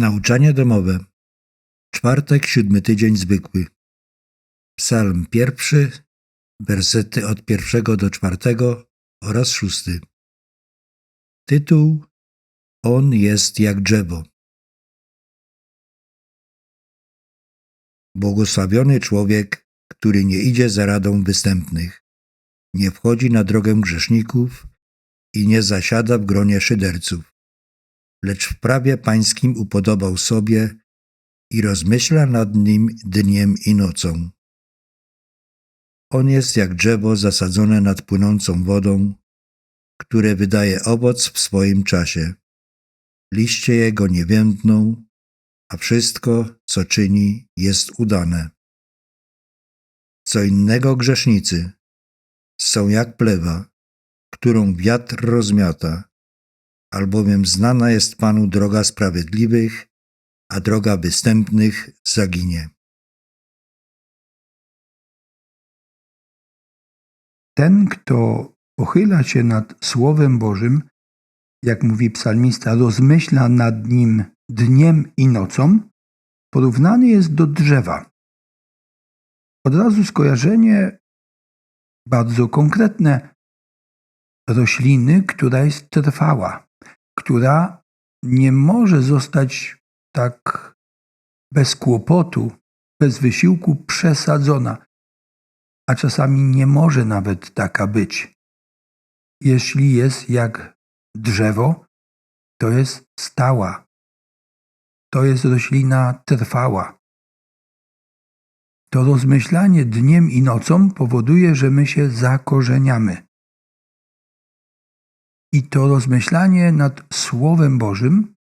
Nauczanie domowe. Czwartek, siódmy tydzień zwykły. Psalm pierwszy, wersety od pierwszego do czwartego oraz szósty. Tytuł On jest jak drzewo. Błogosławiony człowiek, który nie idzie za radą występnych, nie wchodzi na drogę grzeszników i nie zasiada w gronie szyderców lecz w prawie pańskim upodobał sobie i rozmyśla nad nim dniem i nocą. On jest jak drzewo zasadzone nad płynącą wodą, które wydaje owoc w swoim czasie. Liście jego nie więdną, a wszystko, co czyni, jest udane. Co innego grzesznicy są jak plewa, którą wiatr rozmiata albowiem znana jest Panu droga sprawiedliwych, a droga występnych zaginie. Ten, kto pochyla się nad Słowem Bożym, jak mówi psalmista, rozmyśla nad nim dniem i nocą, porównany jest do drzewa. Od razu skojarzenie bardzo konkretne rośliny, która jest trwała która nie może zostać tak bez kłopotu, bez wysiłku przesadzona, a czasami nie może nawet taka być. Jeśli jest jak drzewo, to jest stała, to jest roślina trwała. To rozmyślanie dniem i nocą powoduje, że my się zakorzeniamy. I to rozmyślanie nad Słowem Bożym,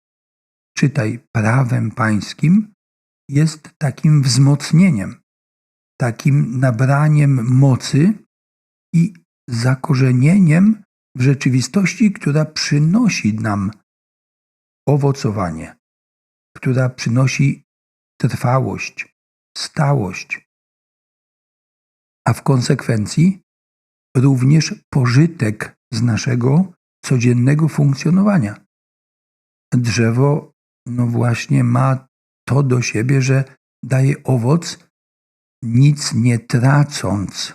czytaj prawem pańskim, jest takim wzmocnieniem, takim nabraniem mocy i zakorzenieniem w rzeczywistości, która przynosi nam owocowanie, która przynosi trwałość, stałość, a w konsekwencji również pożytek z naszego codziennego funkcjonowania. Drzewo, no właśnie, ma to do siebie, że daje owoc, nic nie tracąc.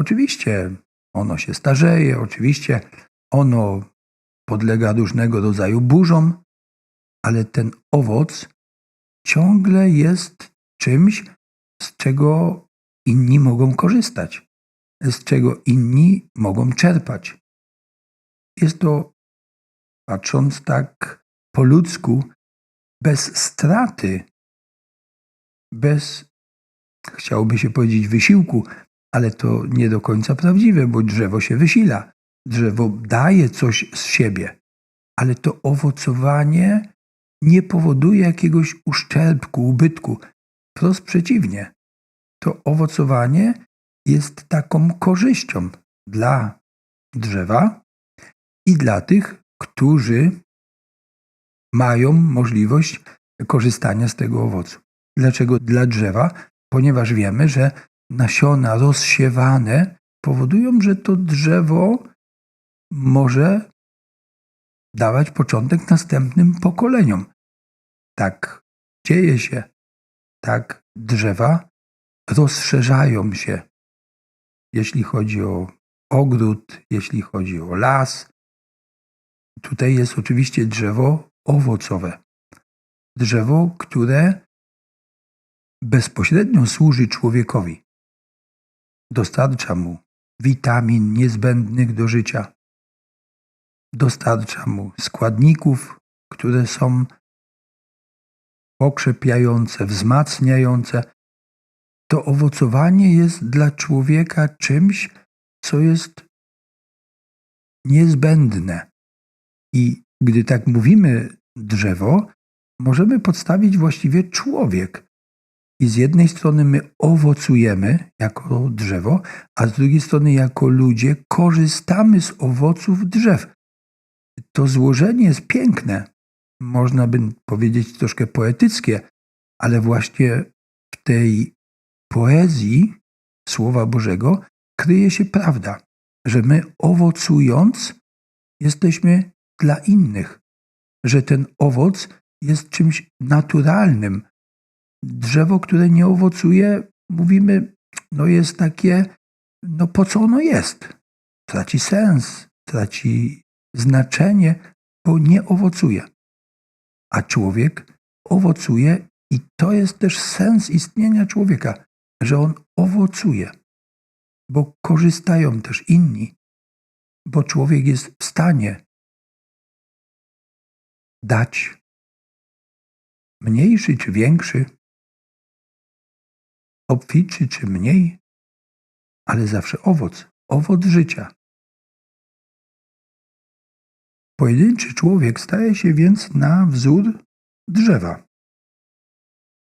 Oczywiście ono się starzeje, oczywiście ono podlega różnego rodzaju burzom, ale ten owoc ciągle jest czymś, z czego inni mogą korzystać, z czego inni mogą czerpać. Jest to, patrząc tak po ludzku, bez straty, bez, chciałoby się powiedzieć, wysiłku, ale to nie do końca prawdziwe, bo drzewo się wysila. Drzewo daje coś z siebie, ale to owocowanie nie powoduje jakiegoś uszczerbku, ubytku. Wprost przeciwnie. To owocowanie jest taką korzyścią dla drzewa, i dla tych, którzy mają możliwość korzystania z tego owocu. Dlaczego dla drzewa? Ponieważ wiemy, że nasiona rozsiewane powodują, że to drzewo może dawać początek następnym pokoleniom. Tak dzieje się. Tak drzewa rozszerzają się. Jeśli chodzi o ogród, jeśli chodzi o las, Tutaj jest oczywiście drzewo owocowe. Drzewo, które bezpośrednio służy człowiekowi. Dostarcza mu witamin niezbędnych do życia. Dostarcza mu składników, które są pokrzepiające, wzmacniające. To owocowanie jest dla człowieka czymś, co jest niezbędne. I gdy tak mówimy drzewo, możemy podstawić właściwie człowiek. I z jednej strony my owocujemy jako drzewo, a z drugiej strony jako ludzie korzystamy z owoców drzew. To złożenie jest piękne, można by powiedzieć troszkę poetyckie, ale właśnie w tej poezji Słowa Bożego kryje się prawda, że my owocując jesteśmy dla innych, że ten owoc jest czymś naturalnym. Drzewo, które nie owocuje, mówimy, no jest takie, no po co ono jest? Traci sens, traci znaczenie, bo nie owocuje. A człowiek owocuje i to jest też sens istnienia człowieka, że on owocuje, bo korzystają też inni, bo człowiek jest w stanie dać mniejszy czy większy, obfitszy czy mniej, ale zawsze owoc, owoc życia. Pojedynczy człowiek staje się więc na wzór drzewa,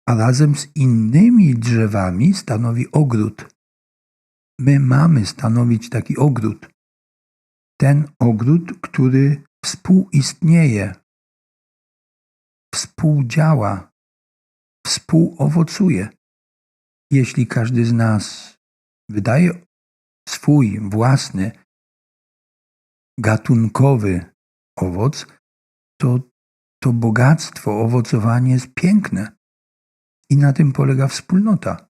a razem z innymi drzewami stanowi ogród. My mamy stanowić taki ogród. Ten ogród, który współistnieje, współdziała, współowocuje. Jeśli każdy z nas wydaje swój własny gatunkowy owoc, to to bogactwo, owocowanie jest piękne. I na tym polega wspólnota.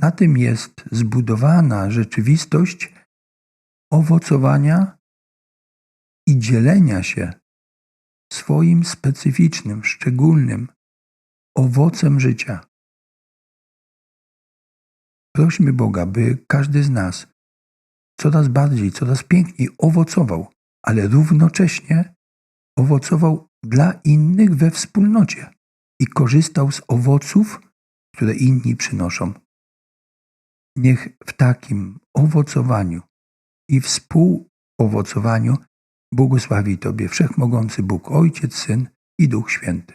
Na tym jest zbudowana rzeczywistość owocowania i dzielenia się swoim specyficznym, szczególnym owocem życia. Prośmy Boga, by każdy z nas coraz bardziej, coraz piękniej owocował, ale równocześnie owocował dla innych we wspólnocie i korzystał z owoców, które inni przynoszą. Niech w takim owocowaniu i współowocowaniu błogosławi Tobie Wszechmogący Bóg, Ojciec, Syn i Duch Święty.